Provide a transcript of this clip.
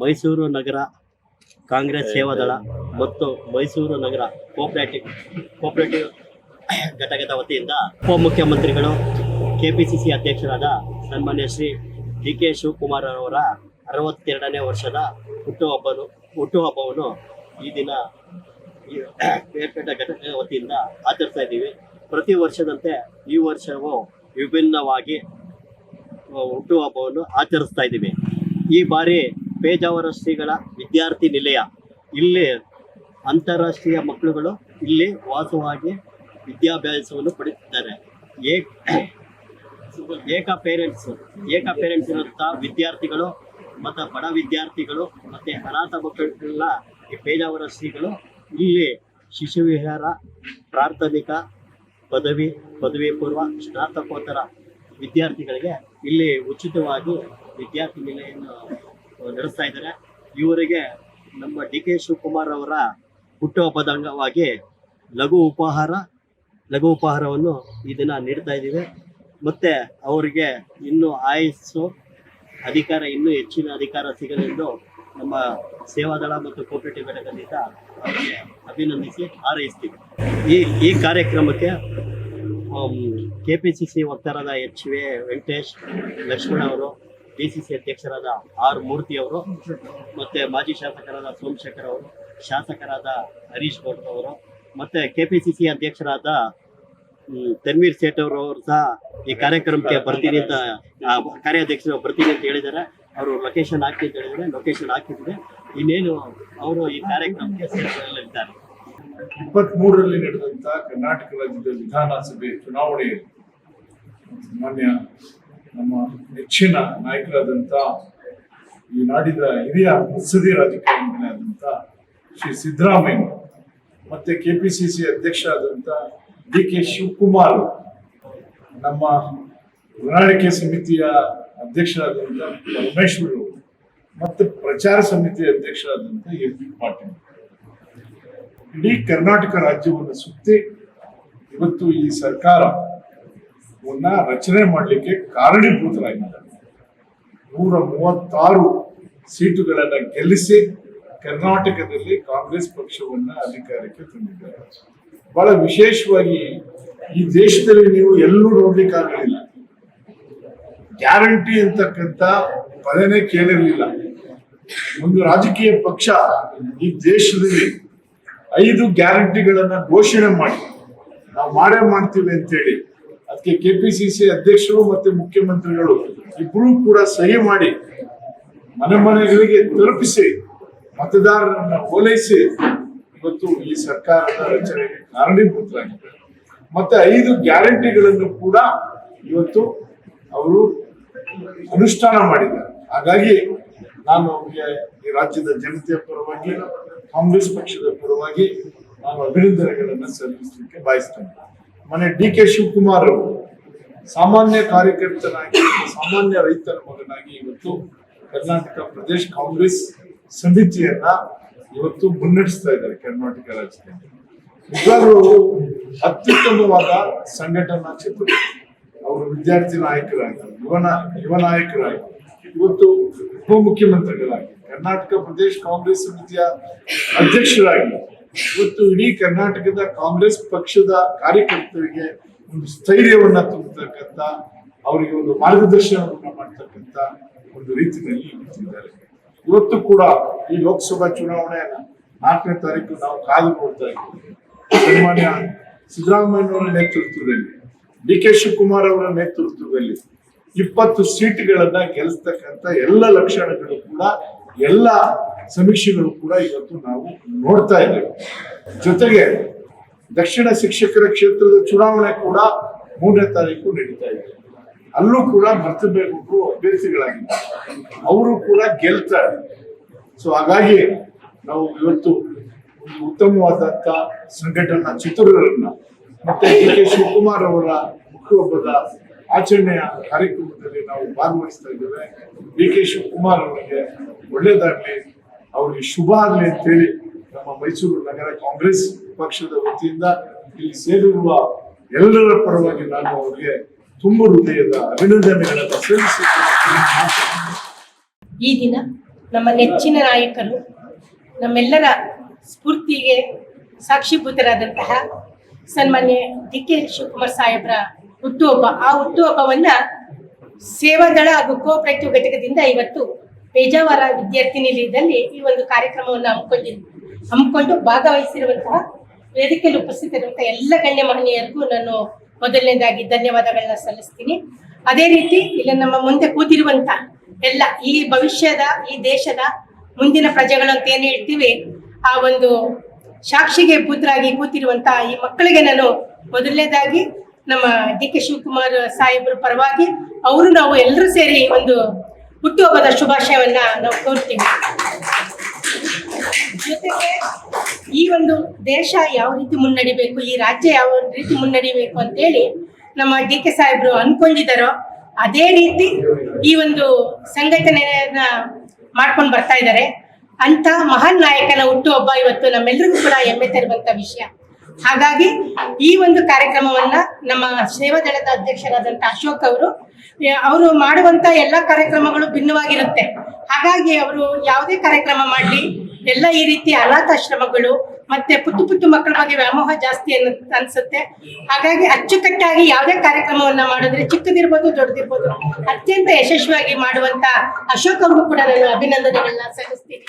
ಮೈಸೂರು ನಗರ ಕಾಂಗ್ರೆಸ್ ಸೇವಾದಳ ಮತ್ತು ಮೈಸೂರು ನಗರ cooperative cooperative ಘಟಕದ ವತಿಯಿಂದ ಉಪಮುಖ್ಯಮಂತ್ರಿಗಳು, ಕೆಪಿಸಿಸಿ ಅಧ್ಯಕ್ಷರಾದ ಸನ್ಮಾನ್ಯ ಶ್ರೀ ಡಿ ಕೆ ಶಿವಕುಮಾರ್ ಅವರ ಅರವತ್ತೆರಡನೇ ವರ್ಷದ ಹುಟ್ಟುಹಬ್ಬನು, ಹುಟ್ಟುಹಬ್ಬವನ್ನು ಈ ದಿನ ಬೇರ್ಪೇಟ ಘಟಕದ ವತಿಯಿಂದ ಆಚರಿಸ್ತಾ ಇದ್ದೀವಿ. ಪ್ರತಿ ವರ್ಷದಂತೆ ಈ ವರ್ಷವೂ ವಿಭಿನ್ನವಾಗಿ ಹುಟ್ಟುಹಬ್ಬವನ್ನು ಆಚರಿಸ್ತಾ ಇದ್ದೀವಿ. ಈ ಬಾರಿ ಪೇಜಾವರ ಶ್ರೀಗಳ ವಿದ್ಯಾರ್ಥಿ ನಿಲಯ, ಇಲ್ಲಿ ಅಂತಾರಾಷ್ಟ್ರೀಯ ಮಕ್ಕಳುಗಳು ಇಲ್ಲಿ ವಾಸವಾಗಿ ವಿದ್ಯಾಭ್ಯಾಸವನ್ನು ಪಡೆಯುತ್ತಿದ್ದಾರೆ ಏಕ ಪೇರೆಂಟ್ಸ್ ಏಕ ಪೇರೆಂಟ್ಸ್ ಇರುವಂಥ ವಿದ್ಯಾರ್ಥಿಗಳು ಮತ್ತು ಬಡ ವಿದ್ಯಾರ್ಥಿಗಳು ಮತ್ತು ಅನಾಥ ಮಕ್ಕಳೆಲ್ಲ ಈ ಪೇಜಾವರ ಶ್ರೀಗಳು ಇಲ್ಲಿ ಶಿಶುವಿಹಾರ ಪ್ರಾಥಮಿಕ ಪದವಿ ಪದವಿ ಪೂರ್ವ, ಸ್ನಾತಕೋತ್ತರ ವಿದ್ಯಾರ್ಥಿಗಳಿಗೆ ಇಲ್ಲಿ ಉಚಿತವಾಗಿ ವಿದ್ಯಾರ್ಥಿ ನಿಲಯವನ್ನು ನಡೆಸ್ತಾ ಇದ್ದಾರೆ. ಇವರಿಗೆ ನಮ್ಮ ಡಿ ಕೆ ಶಿವಕುಮಾರ್ ಅವರ ಹುಟ್ಟುಹಬ್ಬದ ಅಂಗವಾಗಿ ಲಘು ಉಪಹಾರ ಲಘು ಉಪಹಾರವನ್ನು ಈ ದಿನ ನೀಡ್ತಾ ಇದ್ದೀವಿ. ಮತ್ತೆ ಅವರಿಗೆ ಇನ್ನೂ ಆಯಸ್ಸು, ಅಧಿಕಾರ, ಇನ್ನೂ ಹೆಚ್ಚಿನ ಅಧಿಕಾರ ಸಿಗಲೆಂದು ನಮ್ಮ ಸೇವಾದಳ ಮತ್ತು ಕೋಪರೇಟಿವ್ ಘಟಕದಿಂದ ಅವರಿಗೆ ಅಭಿನಂದಿಸಿ ಹಾರೈಸ್ತೀವಿ. ಈ ಈ ಕಾರ್ಯಕ್ರಮಕ್ಕೆ ಕೆ ಪಿ ಸಿ ಸಿ ವಕ್ತಾರದ ಎಚ್ ವಿ ವೆಂಕಟೇಶ್, ಲಕ್ಷ್ಮಣ ಅವರು ಡಿ ಸಿ ಸಿ ಅಧ್ಯಕ್ಷರಾದ ಆರ್ ಮೂರ್ತಿ ಅವರು, ಮತ್ತೆ ಮಾಜಿ ಶಾಸಕರಾದ ಸೋಮಶೇಖರ್ ಅವರು, ಶಾಸಕರಾದ ಹರೀಶ್ ಗೌಡ್ರವರು ಮತ್ತೆ ಕೆ ಪಿ ಸಿ ಸಿ ಅಧ್ಯಕ್ಷರಾದ ತನ್ವೀರ್ ಸೇಠ್ ಅವರು ಅವರು ಸಹ ಈ ಕಾರ್ಯಕ್ರಮಕ್ಕೆ ಬರ್ತೀನಿ ಅಂತ ಕಾರ್ಯಾಧ್ಯಕ್ಷರು ಬರ್ತೀನಿ ಅಂತ ಹೇಳಿದ್ದಾರೆ. ಅವರು ಲೊಕೇಶನ್ ಹಾಕಿ ಅಂತ ಹೇಳಿದ್ರೆ ಲೊಕೇಶನ್ ಹಾಕಿದ್ರೆ ಇನ್ನೇನು ಅವರು ಈ ಕಾರ್ಯಕ್ರಮಕ್ಕೆ ಸೇರಿದ್ದಾರೆ ಇಪ್ಪತ್ತ್ ಮೂರರಲ್ಲಿ ನಡೆದಂತ ಕರ್ನಾಟಕ ರಾಜ್ಯದ ವಿಧಾನಸಭೆ ಚುನಾವಣೆಯಲ್ಲಿ ಮಾನ್ಯ ನಮ್ಮ ನೆಚ್ಚಿನ ನಾಯಕರಾದಂತ ಈ ನಾಡಿದ ಹಿರಿಯ ಮುತ್ಸದಿ ರಾಜಕಾರಣಿಗಳಾದಂತ ಶ್ರೀ ಸಿದ್ದರಾಮಯ್ಯ, ಮತ್ತೆ ಕೆಪಿಸಿಸಿ ಅಧ್ಯಕ್ಷ ಆದಂತ ಡಿ ಕೆ ಶಿವಕುಮಾರ್ ನಮ್ಮ ಪ್ರಣಾಳಿಕೆ ಸಮಿತಿಯ ಅಧ್ಯಕ್ಷರಾದಂಥ ಪರಮೇಶ್ವರ್ ಮತ್ತು ಪ್ರಚಾರ ಸಮಿತಿಯ ಅಧ್ಯಕ್ಷರಾದಂಥ ಎಂ ಪಿ ಪಾಟೀಲ್. ಇಡೀ ಕರ್ನಾಟಕ ರಾಜ್ಯವನ್ನು ಸುತ್ತಿ ಇವತ್ತು ಈ ಸರ್ಕಾರವನ್ನ ರಚನೆ ಮಾಡಲಿಕ್ಕೆ ಕಾರಣೀಭೂತರಾಗಿದ್ದಾರೆ. ನೂರ ಮೂವತ್ತಾರು ಸೀಟುಗಳನ್ನು ಗೆಲ್ಲಿಸಿ ಕರ್ನಾಟಕದಲ್ಲಿ ಕಾಂಗ್ರೆಸ್ ಪಕ್ಷವನ್ನ ಅಧಿಕಾರಕ್ಕೆ ತಂದಿದ್ದಾರೆ. ಬಹಳ ವಿಶೇಷವಾಗಿ ಈ ದೇಶದಲ್ಲಿ ನೀವು ಎಲ್ಲೂ ನೋಡ್ಲಿಕ್ಕಾಗಲಿಲ್ಲ ಗ್ಯಾರಂಟಿ ಅಂತಕ್ಕಂಥ ಪದನೇ ಕೇಳಿರಲಿಲ್ಲ. ಒಂದು ರಾಜಕೀಯ ಪಕ್ಷ ಈ ದೇಶದಲ್ಲಿ ಐದು ಗ್ಯಾರಂಟಿಗಳನ್ನ ಘೋಷಣೆ ಮಾಡಿ. ನಾವು ಮಾಡೇ ಮಾಡ್ತೀವಿ ಅಂತೇಳಿ. ಅದಕ್ಕೆ ಕೆ ಪಿ ಸಿ ಸಿ ಅಧ್ಯಕ್ಷರು ಮತ್ತೆ ಮುಖ್ಯಮಂತ್ರಿಗಳು ಇಬ್ಬರೂ ಕೂಡ ಸಹಿ ಮಾಡಿ ಮನೆ ಮನೆಗಳಿಗೆ ತಲುಪಿಸಿ, ಮತದಾರರನ್ನ ಓಲೈಸಿ ಇವತ್ತು ಈ ಸರ್ಕಾರದ ರಚನೆಗೆ ಕಾರಣೀಭೂತರಾಗಿದ್ದಾರೆ. ಮತ್ತೆ ಐದು ಗ್ಯಾರಂಟಿಗಳನ್ನು ಕೂಡ ಇವತ್ತು ಅವರು ಅನುಷ್ಠಾನ ಮಾಡಿದ್ದಾರೆ. ಹಾಗಾಗಿ ನಾನು ಅವರಿಗೆ ಈ ರಾಜ್ಯದ ಜನತೆಯ ಪರವಾಗಿ, ಕಾಂಗ್ರೆಸ್ ಪಕ್ಷದ ಪರವಾಗಿ ನಾನು ಅಭಿನಂದನೆಗಳನ್ನು ಸಲ್ಲಿಸಲಿಕ್ಕೆ ಬಯಸ್ತೇನೆ. ಮನೆ ಡಿ ಕೆ ಶಿವಕುಮಾರ್ ಅವರು ಸಾಮಾನ್ಯ ಕಾರ್ಯಕರ್ತನಾಗಿ, ಸಾಮಾನ್ಯ ರೈತರ ಮಗನಾಗಿ ಇವತ್ತು ಕರ್ನಾಟಕ ಪ್ರದೇಶ ಕಾಂಗ್ರೆಸ್ ಸಮಿತಿಯನ್ನ ಇವತ್ತು ಮುನ್ನಡೆಸ್ತಾ ಇದ್ದಾರೆ ಕರ್ನಾಟಕ ರಾಜ್ಯದಲ್ಲಿ ನಿಜವಾಗ್ಲೂ ಅತ್ಯುತ್ತಮವಾದ ಸಂಘಟನಾ ಚಿತ್ರ ಅವರು ವಿದ್ಯಾರ್ಥಿ ನಾಯಕರಾಗಿದ್ದಾರೆ ಯುವ ನಾ- ಯುವ ನಾಯಕರಾಗಿ ಇವತ್ತು ಉಪಮುಖ್ಯಮಂತ್ರಿಗಳಾಗಿ, ಕರ್ನಾಟಕ ಪ್ರದೇಶ ಕಾಂಗ್ರೆಸ್ ಸಮಿತಿಯ ಅಧ್ಯಕ್ಷರಾಗಿ, ಇವತ್ತು ಇಡೀ ಕರ್ನಾಟಕದ ಕಾಂಗ್ರೆಸ್ ಪಕ್ಷದ ಕಾರ್ಯಕರ್ತರಿಗೆ ಒಂದು ಸ್ಥೈರ್ಯವನ್ನ ತುಂಬತಕ್ಕಂತ ಅವರಿಗೆ ಒಂದು ಮಾರ್ಗದರ್ಶನವನ್ನ ಮಾಡ್ತಕ್ಕಂತ ಒಂದು ರೀತಿಯಲ್ಲಿ ನಿಂತಿದ್ದಾರೆ ಇವತ್ತು ಕೂಡ ಈ ಲೋಕಸಭಾ ಚುನಾವಣೆ ನಾಲ್ಕನೇ ತಾರೀಕು ನಾವು ಕಾದು ನೋಡ್ತಾ ಇದ್ದೀವಿ. ಸನ್ಮಾನ್ಯ ಸಿದ್ದರಾಮಯ್ಯನವರ ನೇತೃತ್ವದಲ್ಲಿ, ಡಿ ಕೆ ಶಿವಕುಮಾರ್ ಅವರ ನೇತೃತ್ವದಲ್ಲಿ ಇಪ್ಪತ್ತು ಸೀಟ್ಗಳನ್ನ ಗೆಲ್ಲಿಸ್ತಕ್ಕಂಥ ಎಲ್ಲ ಲಕ್ಷಣಗಳು ಕೂಡ, ಎಲ್ಲ ಸಮೀಕ್ಷೆಗಳು ಕೂಡ ಇವತ್ತು ನಾವು ನೋಡ್ತಾ ಇದ್ದೇವೆ. ಜೊತೆಗೆ ದಕ್ಷಿಣ ಶಿಕ್ಷಕರ ಕ್ಷೇತ್ರದ ಚುನಾವಣೆ ಕೂಡ ಮೂರನೇ ತಾರೀಕು ನಡೀತಾ ಇದೆ. ಅಲ್ಲೂ ಕೂಡ ಮರ್ತಬೇಕು ಅಭ್ಯರ್ಥಿಗಳಾಗಿ ಅವರು ಕೂಡ ಗೆಲ್ತಾರೆ. ಸೊ ಹಾಗಾಗಿ ನಾವು ಇವತ್ತು ಒಂದು ಉತ್ತಮವಾದಂತ ಸಂಘಟನಾ ಚಿತ್ರಗಳನ್ನ ಮತ್ತೆ ಡಿ ಕೆ ಶಿವಕುಮಾರ್ ಅವರ ಹುಟ್ಟುಹಬ್ಬದ ಆಚರಣೆಯ ಕಾರ್ಯಕ್ರಮದಲ್ಲಿ ನಾವು ಭಾಗವಹಿಸ್ತಾ ಇದ್ದೇವೆ. ಡಿ ಕೆ ಶಿವಕುಮಾರ್ ಅವರಿಗೆ ಒಳ್ಳೇದಾಗ್ಲಿ ಅವರಿಗೆ ಶುಭ ಆಗ್ಲಿ ಅಂತೇಳಿ ನಮ್ಮ ಮೈಸೂರು ನಗರ ಕಾಂಗ್ರೆಸ್ ಪಕ್ಷದ ವತಿಯಿಂದ ಇಲ್ಲಿ ಸೇರಿರುವ ಎಲ್ಲರ ಪರವಾಗಿ ನಾನು ಅವರಿಗೆ ತುಂಬ ಹೃದಯದ ಅಭಿನಂದನೆಗಳನ್ನು ಸಲ್ಲಿಸುತ್ತೇನೆ ಈ ದಿನ ನಮ್ಮ ನೆಚ್ಚಿನ ನಾಯಕರು, ನಮ್ಮೆಲ್ಲರ ಸ್ಫೂರ್ತಿಗೆ ಸಾಕ್ಷಿಭೂತರಾದಂತಹ ಸನ್ಮಾನ್ಯ ಡಿ ಕೆ ಶಿವಕುಮಾರ್ ಸಾಹೇಬ್ರ ಹುಟ್ಟುಹಬ್ಬ. ಆ ಹುಟ್ಟುಹಬ್ಬವನ್ನ ಸೇವಾದಳ ಹಾಗೂ ಕೋಆಪರೇಟಿವ್ ಘಟಕದಿಂದ ಇವತ್ತು ಪೇಜಾವರ ವಿದ್ಯಾರ್ಥಿ ನಿಲಯದಲ್ಲಿ ಈ ಒಂದು ಕಾರ್ಯಕ್ರಮವನ್ನು ಹಮ್ಮಿಕೊಂಡಿದ್ದು ಹಮ್ಮಿಕೊಂಡು ಭಾಗವಹಿಸಿರುವಂತಹ ವೇದಿಕೆಯಲ್ಲಿ ಉಪಸ್ಥಿತರಿರುವಂತಹ ಎಲ್ಲ ಗಣ್ಯ ಮಹನೀಯರಿಗೂ ನಾನು ಮೊದಲನೇದಾಗಿ ಧನ್ಯವಾದಗಳನ್ನ ಸಲ್ಲಿಸ್ತೀನಿ. ಅದೇ ರೀತಿ ಇಲ್ಲಿ ನಮ್ಮ ಮುಂದೆ ಕೂತಿರುವಂತ ಎಲ್ಲ ಈ ಭವಿಷ್ಯದ, ಈ ದೇಶದ ಮುಂದಿನ ಪ್ರಜೆಗಳು ಅಂತ ಏನ್ ಹೇಳ್ತೀವಿ? ಆ ಒಂದು ಸಾಕ್ಷಿಗೆ ಪುತ್ರಾಗಿ ಕೂತಿರುವಂತ ಈ ಮಕ್ಕಳಿಗೆ ನಾನು ಮೊದಲನೇದಾಗಿ ನಮ್ಮ ಡಿ ಕೆ ಶಿವಕುಮಾರ್ ಸಾಹೇಬ್ರ ಪರವಾಗಿ ಅವರು ನಾವು ಎಲ್ಲರೂ ಸೇರಿ ಒಂದು ಹುಟ್ಟುಹಬ್ಬದ ಶುಭಾಶಯವನ್ನ ನಾವು ಕೋರ್ತೀವಿ. ಜೊತೆಗೆ ಈ ಒಂದು ದೇಶ ಯಾವ ರೀತಿ ಮುನ್ನಡಿಬೇಕು, ಈ ರಾಜ್ಯ ಯಾವ ರೀತಿ ಮುನ್ನಡಿಬೇಕು ಅಂತೇಳಿ ನಮ್ಮ ಡಿ ಕೆ ಸಾಹೇಬ್ರು ಅನ್ಕೊಂಡಿದ್ದಾರೋ ಅದೇ ರೀತಿ ಈ ಒಂದು ಸಂಘಟನೆಯನ್ನ ಮಾಡ್ಕೊಂಡು ಬರ್ತಾ ಇದ್ದಾರೆ ಅಂತ ಮಹಾನ್ ನಾಯಕನ ಹುಟ್ಟುಹಬ್ಬ ಇವತ್ತು ನಮ್ಮೆಲ್ಲರಿಗೂ ಕೂಡ ಹೆಮ್ಮೆ ತರುವಂತ ವಿಷಯ. ಹಾಗಾಗಿ ಈ ಒಂದು ಕಾರ್ಯಕ್ರಮವನ್ನ ನಮ್ಮ ಸೇವಾದಳದ ಅಧ್ಯಕ್ಷರಾದಂತ ಅಶೋಕ್ ಅವರು ಅವರು ಮಾಡುವಂತ ಎಲ್ಲ ಕಾರ್ಯಕ್ರಮಗಳು ಭಿನ್ನವಾಗಿರುತ್ತೆ. ಹಾಗಾಗಿ ಅವರು ಯಾವುದೇ ಕಾರ್ಯಕ್ರಮ ಮಾಡಲಿ ಎಲ್ಲ ಈ ರೀತಿ ಅನಾಥಾಶ್ರಮಗಳು ಮತ್ತೆ ಪುತ್ತು ಪುತ್ತು ಮಕ್ಕಳ ಬಗ್ಗೆ ವ್ಯಾಮೋಹ ಜಾಸ್ತಿ ಅನ್ನ ಅನ್ಸುತ್ತೆ. ಹಾಗಾಗಿ ಅಚ್ಚುಕಟ್ಟಾಗಿ ಯಾವುದೇ ಕಾರ್ಯಕ್ರಮವನ್ನ ಮಾಡಿದ್ರೆ ಚಿಕ್ಕದಿರ್ಬೋದು ದೊಡ್ಡದಿರ್ಬೋದು ಅತ್ಯಂತ ಯಶಸ್ವಿಯಾಗಿ ಮಾಡುವಂತ ಅಶೋಕ್ ಅವ್ರಿಗೂ ಕೂಡ ನಾನು ಅಭಿನಂದನೆಗಳನ್ನ ಸಲ್ಲಿಸ್ತೀನಿ.